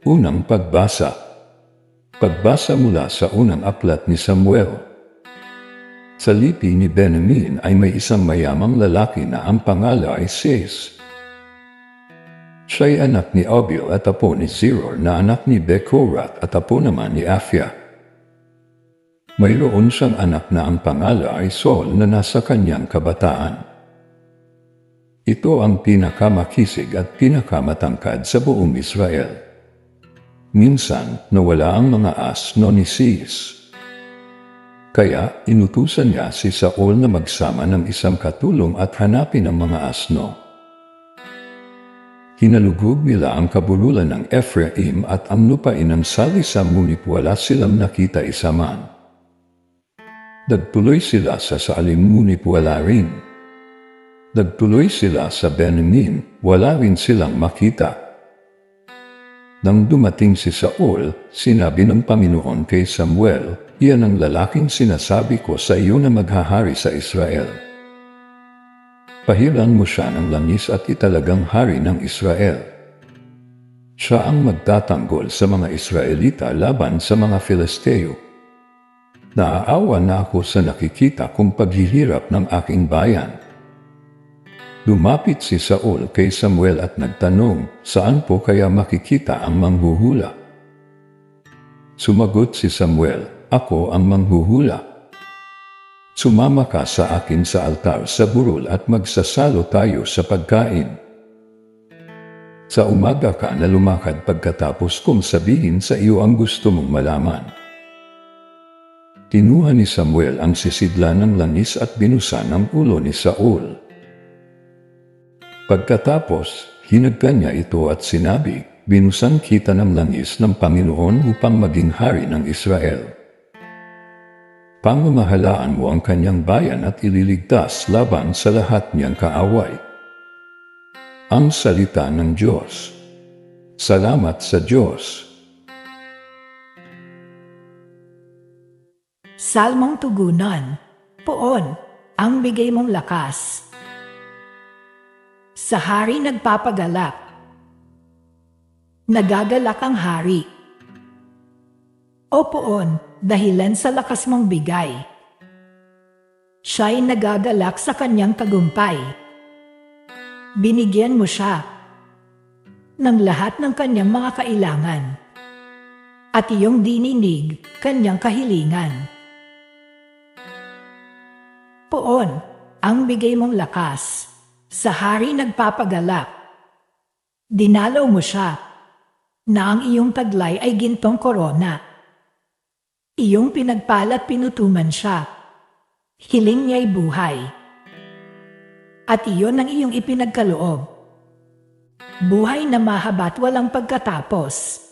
Unang pagbasa Pagbasa mula sa unang aklat ni Samuel. Sa lipi ni Benjamin ay may isang mayamang lalaki na ang pangalan ay Sis. Siya'y anak ni Abil at apo ni Zeror na anak ni Bekorat at apo naman ni Afia. Mayroon siyang anak na ang pangalan ay Saul na nasa kanyang kabataan. Ito ang pinakamakisig at pinakamatangkad sa buong Israel. Minsan, nawala ang mga asno ni Sis. Kaya, inutusan niya si Saul na magsama ng isang katulong at hanapin ang mga asno. Hinalugog nila ang kabululan ng Ephraim at ang lupain ng Salisa ngunit wala silang nakita isa man. Nagtuloy sila sa Salim ngunit wala rin. Nagtuloy sila sa Benjamin, wala rin silang makita. Nang dumating si Saul, sinabi ng Panginoon kay Samuel, Iyan ang lalaking sinasabi ko sa iyo na maghahari sa Israel. Pahiran mo siya ng langis at italagang hari ng Israel. Siya ang magtatanggol sa mga Israelita laban sa mga Filisteo. Naaawa na ako sa nakikita kong paghihirap ng aking bayan. Lumapit si Saul kay Samuel at nagtanong, saan po kaya makikita ang manghuhula? Sumagot si Samuel, ako ang manghuhula. Sumama ka sa akin sa altar sa burol at magsasalo tayo sa pagkain. Sa umaga ka na lumakad pagkatapos kong sabihin sa iyo ang gusto mong malaman. Kinuha ni Samuel ang sisidla ng langis at binusan ang ulo ni Saul. Pagkatapos, hinagka niya ito at sinabi, binusan kita ng langis ng Panginoon upang maging hari ng Israel. Pangamahalaan mo ang kanyang bayan at ililigtas laban sa lahat niyang kaaway. Ang salita ng Diyos. Salamat sa Diyos. Salmong Tugunan, Poon, ang bigay mong lakas. Sa hari nagpapagalak. Nagagalak ang hari. O poon, dahilan sa lakas mong bigay. Siya'y nagagalak sa kanyang tagumpay. Binigyan mo siya ng lahat ng kanyang mga kailangan at iyong dininig kanyang kahilingan. Poon, ang bigay mong lakas, sa hari nagpapagalak. Dinalaw mo siya, na ang iyong taglay ay gintong korona. Iyong pinagpalat pinutuman siya. Hiling niya'y buhay. At iyon ang iyong ipinagkaloob. Buhay na mahaba't walang pagkatapos.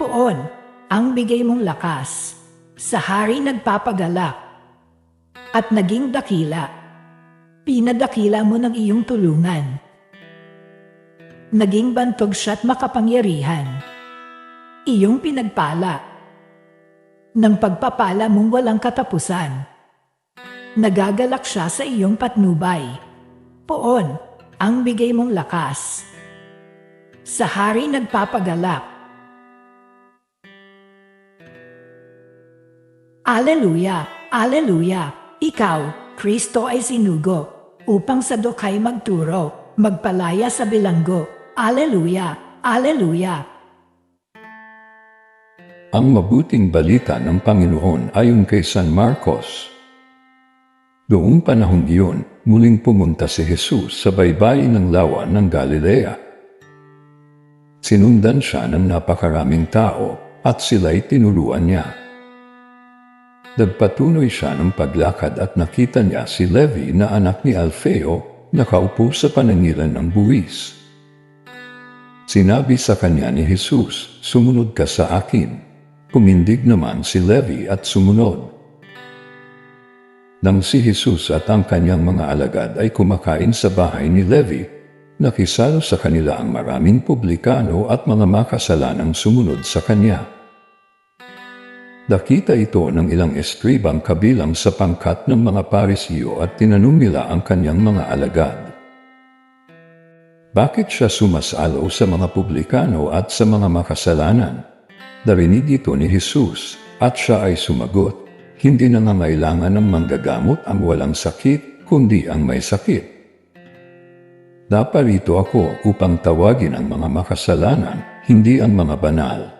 Poon, ang bigay mong lakas. Sa hari nagpapagalak. At naging dakila. Pinadakila mo ng iyong tulungan. Naging bantog siya't makapangyarihan. Iyong pinagpala ng pagpapala mong walang katapusan. Nagagalak siya sa iyong patnubay. Poon, ang bigay mong lakas. Sa hari nagpapagalak. Aleluya, Aleluya, ikaw, Kristo ay sinugo, upang sa dokay magturo, magpalaya sa bilanggo. Aleluya, Aleluya. Ang mabuting balita ng Panginoon ayon kay San Marcos. Doong panahon iyon, muling pumunta si Jesus sa baybayin ng lawa ng Galilea. Sinundan siya ng napakaraming tao at sila'y tinuruan niya. Nagpatuloy siya ng paglakad at nakita niya si Levi na anak ni Alfeo nakaupo sa panangilan ng buwis. Sinabi sa kanya ni Jesus, sumunod ka sa akin. Kumindig naman si Levi at sumunod. Nang si Jesus at ang kanyang mga alagad ay kumakain sa bahay ni Levi, nakisalo sa kanila ang maraming publikano at mga makasalanang sumunod sa kanya. Nakita ito ng ilang estribang kabilang sa pangkat ng mga parisiyo at tinanong nila ang kanyang mga alagad. Bakit siya sumasalo sa mga publikano at sa mga makasalanan? Narinig ito ni Jesus at siya ay sumagot, Hindi nangangailangan ng manggagamot ang walang sakit, kundi ang may sakit. Naparito ako upang tawagin ang mga makasalanan, hindi ang mga banal.